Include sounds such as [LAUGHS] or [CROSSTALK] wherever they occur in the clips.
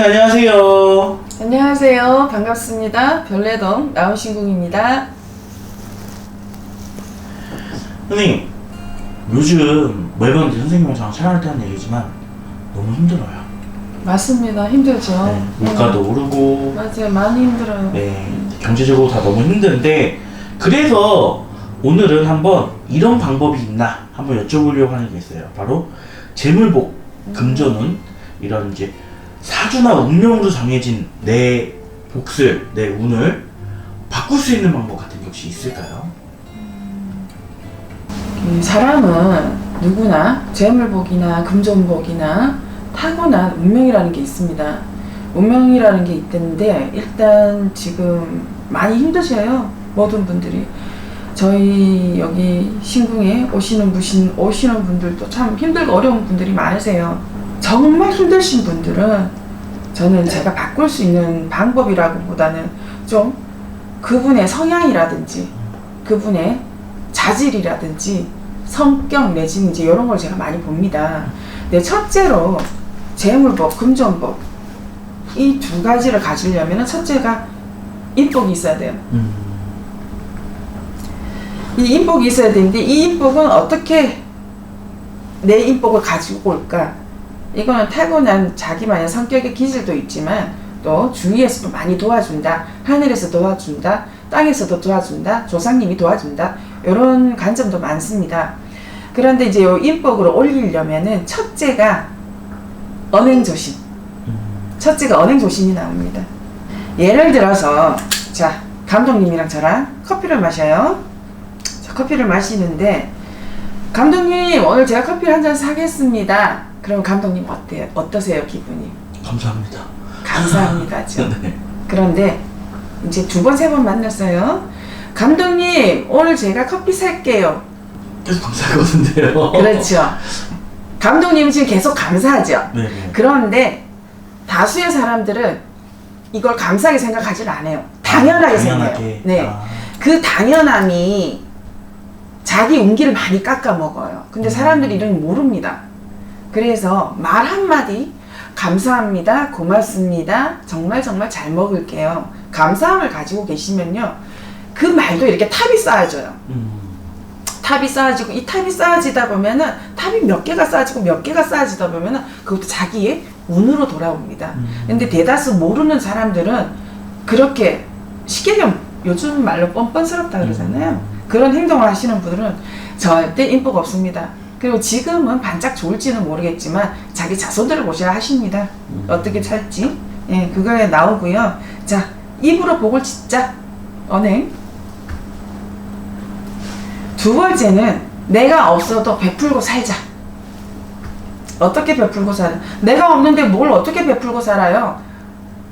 선생님 안녕하세요. 안녕하세요. 반갑습니다. 별내동 나우신궁입니다. 선생님 요즘 매번 선생님이랑 촬영할 때 하는 얘기지만 너무 힘들어요. 맞습니다. 힘들죠. 네, 물가도 오르고 음, 맞아요. 많이 힘들어요. 네, 경제적으로 다 너무 힘든데 그래서 오늘은 한번 이런 방법이 있나 한번 여쭤보려고 하는 게 있어요. 바로 재물복, 금전운 이런 이제 사주나 운명으로 정해진 내 복술, 내 운을 바꿀 수 있는 방법 같은 게 혹시 있을까요? 이 사람은 누구나 재물복이나 금전복이나 타고난 운명이라는 게 있습니다. 운명이라는 게 있는데 일단 지금 많이 힘드셔요. 모든 분들이. 저희 여기 신궁에 오시는 분신 오시는 분들도 참 힘들고 어려운 분들이 많으세요. 정말 힘드신 분들은 저는 제가 바꿀 수 있는 방법이라고보다는 좀 그분의 성향이라든지 그분의 자질이라든지 성격 내지는 이제 이런 걸 제가 많이 봅니다. 네, 첫째로 재물복, 금전복 이 두 가지를 가지려면 첫째가 인복이 있어야 돼요. 음, 이 인복이 있어야 되는데 이 인복은 어떻게 내 인복을 가지고 올까? 이거는 타고난 자기만의 성격의 기질도 있지만 또 주위에서도 많이 도와준다. 하늘에서 도와준다. 땅에서도 도와준다. 조상님이 도와준다. 이런 관점도 많습니다. 그런데 이제 요 인복을 올리려면은 첫째가 언행조심. 첫째가 언행조심이 나옵니다. 예를 들어서 자 감독님이랑 저랑 커피를 마셔요. 자, 커피를 마시는데 감독님 오늘 제가 커피를 한 잔 사겠습니다. 그럼 감독님 어때요? 어떠세요 기분이? 감사합니다. 감사합니다죠. [LAUGHS] 네. 그런데 이제 두 번 세 번 만났어요. 감독님 오늘 제가 커피 살게요. 계속 같은데요. [LAUGHS] 그렇죠. 감독님은 지금 계속 감사하죠. 네, 네. 그런데 다수의 사람들은 이걸 감사하게 생각하지 않아요. 당연하게 생각해요. 당연하게. 네. 아, 그 당연함이 자기 운기를 많이 깎아 먹어요. 근데 음. 사람들이 이런 거 모릅니다. 그래서 말 한마디 감사합니다. 고맙습니다. 정말 정말 잘 먹을게요. 감사함을 가지고 계시면요. 그 말도 이렇게 탑이 쌓여져요. 음, 탑이 쌓아지고 이 탑이 쌓아지다 보면은 탑이 몇 개가 쌓아지고 몇 개가 쌓아지다 보면은 그것도 자기의 운으로 돌아옵니다. 음. 근데 대다수 모르는 사람들은 그렇게 좀 요즘 말로 뻔뻔스럽다 그러잖아요. 그런 행동을 하시는 분들은 절대 인복 없습니다. 그리고 지금은 반짝 좋을지는 모르겠지만 자기 자손들을 모셔야 하십니다. 음. 어떻게 살지? 예, 그거에 나오고요. 자, 입으로 복을 짓자. 언행. 두 번째는 내가 없어도 베풀고 살자. 어떻게 베풀고 살아? 내가 없는데 뭘 어떻게 베풀고 살아요?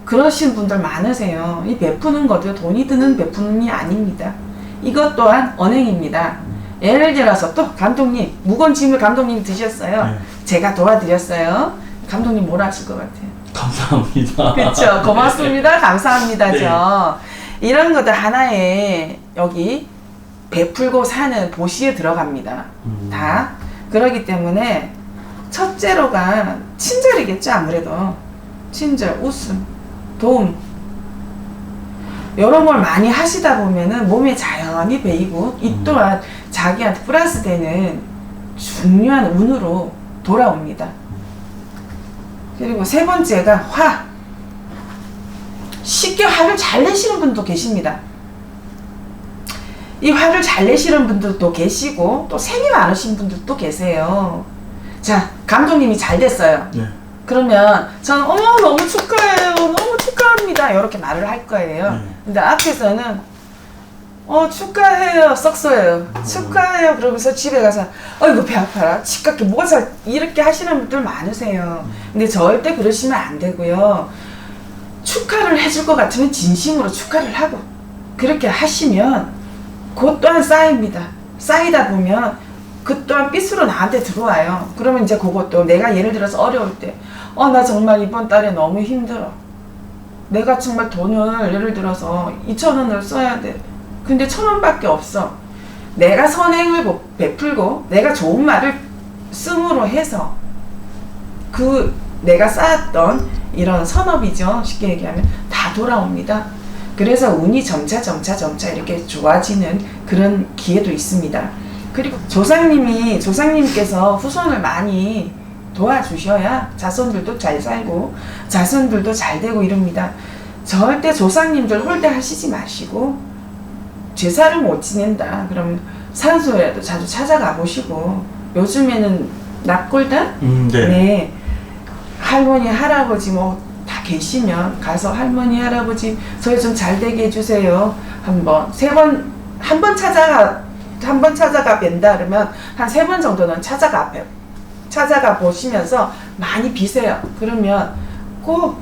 그러신 분들 많으세요. 이 베푸는 것도 돈이 드는 베푸는이 아닙니다. 이것 또한 언행입니다. 예를 들어서 또 감독님 무거운 짐을 감독님이 드셨어요. 네. 제가 도와드렸어요. 감독님 뭐라 하실 것 같아요? 감사합니다. 그렇죠. [LAUGHS] 고맙습니다. 감사합니다죠. 이런 것들 하나에 여기 베풀고 사는 보시에 들어갑니다. 음. 다 그러기 때문에 첫째로가 친절이겠죠 아무래도 친절, 웃음, 도움 이런 걸 많이 하시다 보면은 몸에 자연히 배이고 이 음. 또한 자기한테 플러스 되는 중요한 운으로 돌아옵니다. 그리고 세 번째가 화. 쉽게 화를 잘 내시는 분도 계십니다. 이 화를 잘 내시는 분들도 계시고 또 생이 많으신 분들도 계세요. 자, 감독님이 잘 됐어요. 네. 그러면 저는 어머 너무 축하해요. 너무 축하합니다. 이렇게 말을 할 거예요. 네. 근데 앞에서는 어 축하해요 썩소예요. 축하해요. 그러면서 집에 가서 어이구 배 아파라. 치깝게 뭐가 잘 이렇게 하시는 분들 많으세요. 근데 절대 그러시면 안 되고요. 축하를 해줄 것 같으면 진심으로 축하를 하고 그렇게 하시면 그것 또한 쌓입니다. 쌓이다 보면 그 또한 삐스로 나한테 들어와요. 그러면 이제 그것도 내가 예를 들어서 어려울 때 어 나 정말 이번 달에 너무 힘들어 내가 정말 돈을 예를 들어서 2천 원을 써야 돼. 근데 천 원밖에 없어. 내가 선행을 보- 베풀고 내가 좋은 말을 씀으로 해서 그 내가 쌓았던 이런 선업이죠. 쉽게 얘기하면 다 돌아옵니다. 그래서 운이 점차 점차 점차 이렇게 좋아지는 그런 기회도 있습니다. 그리고 조상님이 조상님께서 후손을 많이 도와주셔야 자손들도 잘 살고 자손들도 잘 되고 이럽니다. 절대 조상님들 홀대하시지 마시고 제사를 못 지낸다. 그럼 산소에도 자주 찾아가 보시고 요즘에는 납골단 음, 네. 네. 할머니, 할아버지 뭐 다 계시면 가서 할머니, 할아버지 저희 좀 잘 되게 해주세요. 한번 세 번 한 번 찾아가 한 번 찾아가 뵌다 그러면 한 세 번 정도는 찾아가 뵈 찾아가 보시면서 많이 비세요. 그러면 꼭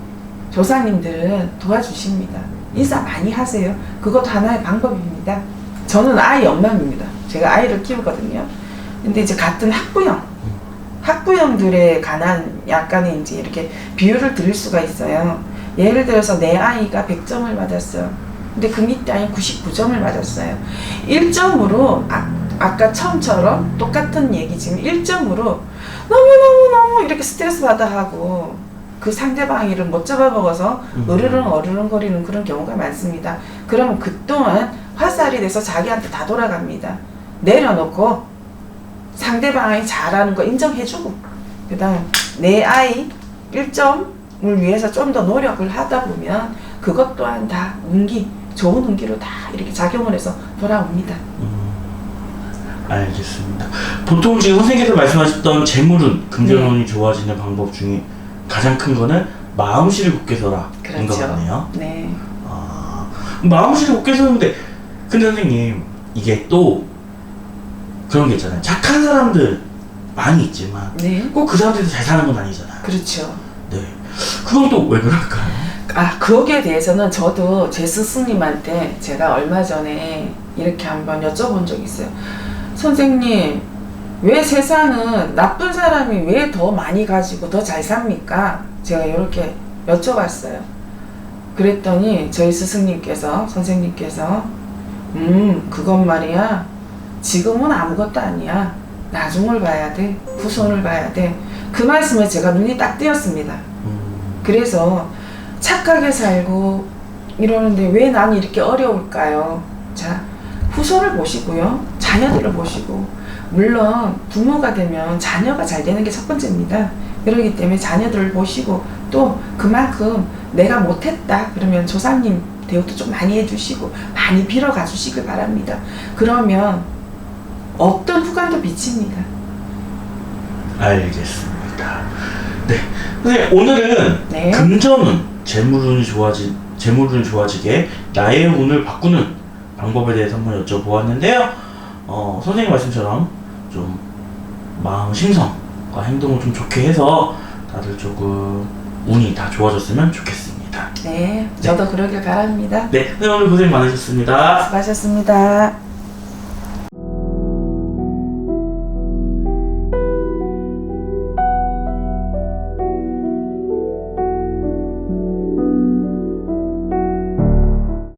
조상님들은 도와주십니다. 인사 많이 하세요. 그것도 하나의 방법입니다. 저는 아이 엄마입니다. 제가 아이를 키우거든요. 근데 이제 같은 학부형 학부형들에 관한 약간의 이제 이렇게 비유를 드릴 수가 있어요. 예를 들어서 내 아이가 100점을 받았어요. 근데 그 밑에 아이 99점을 맞았어요. 1점으로 아, 아까 처음처럼 똑같은 얘기지만 1점으로 너무너무너무 이렇게 스트레스 받아 하고 그 상대방이를 못 잡아먹어서 음. 으르렁 어르렁 거리는 그런 경우가 많습니다. 그러면 그동안 화살이 돼서 자기한테 다 돌아갑니다. 내려놓고 상대방이 잘하는 거 인정해주고 그 다음 내 아이 1점을 위해서 좀 더 노력을 하다 보면 그것 또한 다 운기 좋은 운기로 다 이렇게 작용을 해서 돌아옵니다. 알겠습니다. 보통 지금 선생님께서 말씀하셨던 재물은 금전운이 네. 좋아지는 방법 중에 가장 큰 거는 마음씨를 굳게 서라 인것 그렇죠. 같네요. 네. 아, 마음씨를 굳게 서는데 근데 선생님 이게 또 그런 게 있잖아요. 착한 사람들 많이 있지만 네. 꼭 그 사람들이 잘 사는 건 아니잖아요. 그렇죠. 네. 그건 또 왜 그럴까요? 아, 거기에 대해서는 저도 제 스승님한테 제가 얼마 전에 이렇게 한번 여쭤본 적이 있어요. 선생님, 왜 세상은 나쁜 사람이 왜 더 많이 가지고 더 잘 삽니까? 제가 이렇게 여쭤봤어요. 그랬더니 저희 스승님께서, 선생님께서, 음, 그건 말이야. 지금은 아무것도 아니야. 나중을 봐야 돼. 후손을 봐야 돼. 그 말씀에 제가 눈이 딱 띄었습니다. 음, 그래서 착하게 살고 이러는데 왜 난 이렇게 어려울까요? 자, 후손을 보시고요. 자녀들을 보시고. 물론 부모가 되면 자녀가 잘 되는 게 첫 번째입니다. 그렇기 때문에 자녀들을 보시고 또 그만큼 내가 못했다. 그러면 조상님 대우도 좀 많이 해주시고 많이 빌어가 주시길 바랍니다. 그러면 어떤 후광도 비칩니다. 알겠습니다. 네. 선생님 오늘은 네. 금전운 재물운이 좋아지 재물운이 좋아지게 나의 운을 바꾸는 방법에 대해서 한번 여쭤보았는데요. 어, 선생님 말씀처럼 좀 마음 심성과 행동을 좀 좋게 해서 다들 조금 운이 다 좋아졌으면 좋겠습니다. 네, 저도 그러길 바랍니다. 네, 선생님 오늘 고생 많으셨습니다. 수고하셨습니다.